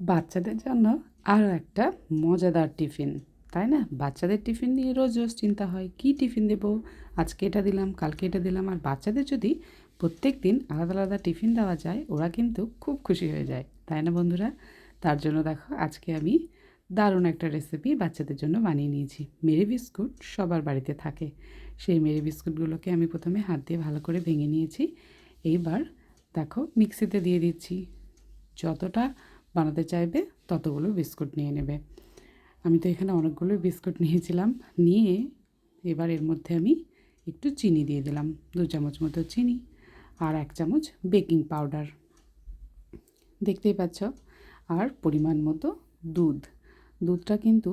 বাচ্চাদের জন্য আরও একটা মজাদার টিফিন, তাই না? বাচ্চাদের টিফিন নিয়ে রোজ রোজ চিন্তা হয়, কী টিফিন দেবো? আজকে এটা দিলাম, কালকে এটা দিলাম, আর বাচ্চাদের যদি প্রত্যেক দিন আলাদা আলাদা টিফিন দেওয়া যায়, ওরা কিন্তু খুব খুশি হয়ে যায়, তাই না বন্ধুরা? তার জন্য দেখো, আজকে আমি দারুণ একটা রেসিপি বাচ্চাদের জন্য বানিয়ে নিয়েছি। মেরি বিস্কুট সবার বাড়িতে থাকে। সেই মেরি বিস্কুটগুলোকে আমি প্রথমে হাত দিয়ে ভালো করে ভেঙে নিয়েছি। এইবার দেখো, মিক্সিতে দিয়ে দিচ্ছি। যতটা বানাতে চাইবে, ততগুলো বিস্কুট নিয়ে নেবে। আমি তো এখানে অনেকগুলো বিস্কুট নিয়েছিলাম, নিয়ে এবার এর মধ্যে আমি একটু চিনি দিয়ে দিলাম, দু চামচ মতো চিনি আর এক চামচ বেকিং পাউডার। দেখতেই পাচ্ছ, আর পরিমাণ মতো দুধ। দুধটা কিন্তু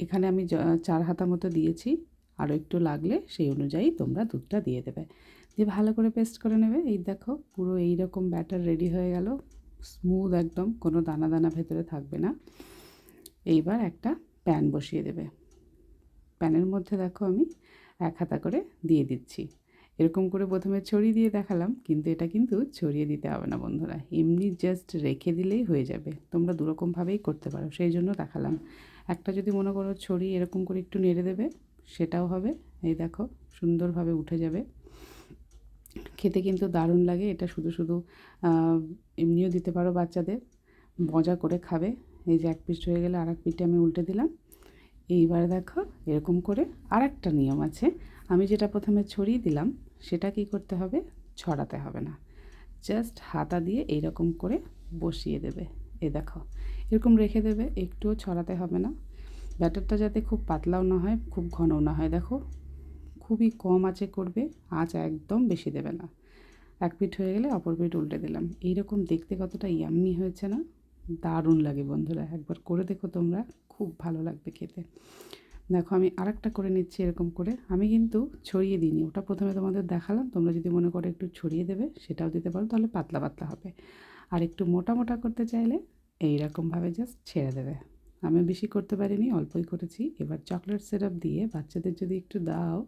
এখানে আমি চার হাতা মতো দিয়েছি, আরও একটু লাগলে সেই অনুযায়ী তোমরা দুধটা দিয়ে দেবে। দিয়ে ভালো করে পেস্ট করে নেবে, এই দেখো পুরো এই রকম ব্যাটার রেডি হয়ে গেল। স্মুথ একদম, কোনো দানা দানা ভেতরে থাকবে না। এইবার একটা প্যান বসিয়ে দেবে। প্যানের মধ্যে দেখো আমি এক হাতা করে দিয়ে দিচ্ছি। এরকম করে প্রথমে ছড়িয়ে দিয়ে দেখালাম, কিন্তু এটা কিন্তু ছড়িয়ে দিতে হবে না বন্ধুরা। এমনি জাস্ট রেখে দিলেই হয়ে যাবে। তোমরা দুরকমভাবেই করতে পারো, সেই জন্য দেখালাম। একটা যদি মনে করো ছড়িয়ে এরকম করে একটু নেড়ে দেবে, সেটাও হবে। এই দেখো, সুন্দরভাবে উঠে যাবে। খেতে কিন্তু দারুণ লাগে। এটা শুধু শুধু এমনিও দিতে পারো বাচ্চাদের। মজা করে খাবে। এই যে এক পিস হয়ে গেলে আর এক পিঠে আমি উল্টে দিলাম। এইবার দেখো এরকম করে আর একটা নিয়ম আছে। আমি যেটা প্রথমে ছড়িয়ে দিলাম, সেটা কি করতে হবে? ছড়াতে হবে না। জাস্ট হাতা দিয়ে এইরকম করে বসিয়ে দেবে। এ দেখো, এরকম রেখে দেবে। একটুও ছড়াতে হবে না। ব্যাটারটা যাতে খুব পাতলাও না হয়, খুব ঘনও না হয়, দেখো। খুবই কম আঁচে করবে, আঁচ একদম বেশি দেবে না। এক পিঠ হয়ে গেলে অপর পিঠ উল্টে দিলাম। এইরকম দেখতে কতটা ইয়াম্মি হয়েছে না? দারুণ লাগে বন্ধুরা, একবার করে দেখো তোমরা, খুব ভালো লাগবে খেতে। দেখো আমি আরেকটা করে নিচ্ছি এরকম করে। আমি কিন্তু ছড়িয়ে দিইনি, ওটা প্রথমে তোমাদের দেখালাম, তোমরা যদি মনে করো একটু ছড়িয়ে দেবে, সেটাও দিতে পারো, তাহলে পাতলা পাতলা হবে। আর একটু মোটা মোটা করতে চাইলে এইরকমভাবে জাস্ট ছেড়ে দেবে। আমি বেশি করতে পারিনি, অল্পই করেছি। এবার চকলেট সিরাপ দিয়ে বাচ্চাদের যদি একটু দাও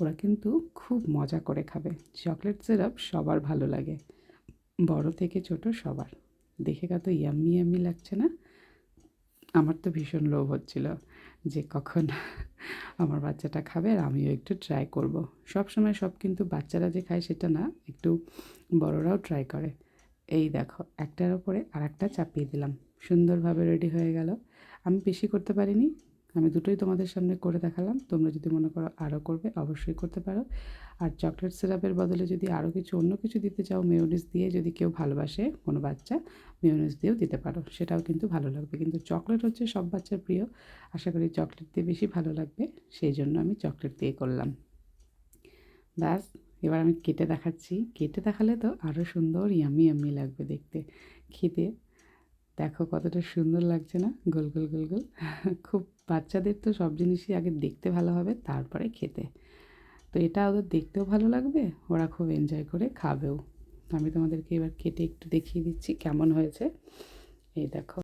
ওরা কিন্তু খুব মজা করে খাবে। চকলেট সিরাপ সবার ভালো লাগে। বড় থেকে ছোট সবার। দেখে কত ইয়াম্মি ইয়াম্মি লাগছে না? আমার তো ভীষণ লোভ হচ্ছিল যে কখন আমার বাচ্চাটা খাবে আর আমিও একটু ট্রাই করব। সব সময় সব কিন্তু বাচ্চারা যে খায় সেটা না, একটু বড়রাও ট্রাই করে। এই দেখো, একটার ওপরে আর একটা চাপিয়ে দিলাম। সুন্দরভাবে রেডি হয়ে গেল। আমি বেশি করতে পারিনি। আমি দুটোই তোমাদের সামনে করে দেখালাম। তোমরা যদি মনে করো আরও করবে, অবশ্যই করতে পারো। আর চকলেট সিরাপের বদলে যদি আরও কিছু, অন্য কিছু দিতে চাও, মেয়োনিজ দিয়ে যদি কেউ ভালোবাসে কোনো বাচ্চা, মেয়োনিজ দিয়েও দিতে পারো। সেটাও কিন্তু ভালো লাগবে। কিন্তু চকলেট হচ্ছে সব বাচ্চার প্রিয়। আশা করি চকলেট দিয়ে বেশি ভালো লাগবে। সেই জন্য আমি চকলেট দিয়ে করলাম। ব্যাস, এবার আমি কেটে দেখাচ্ছি। কেটে দেখালে তো আরও সুন্দর ইয়ামি ইয়ামি লাগবে দেখতে। খেতে দেখো কতটা সুন্দর লাগছে না? গোল গোল গোল গোল। খুব বাচ্চাদের তো সব জিনিসই আগে দেখতে ভালো হবে, তারপরে খেতে। তো এটা ওদের দেখতেও ভালো লাগবে, ওরা খুব এনজয় করে খাবেও। আমি তোমাদেরকে এবার কেটে একটু দেখিয়ে দিচ্ছি কেমন হয়েছে। এই দেখো।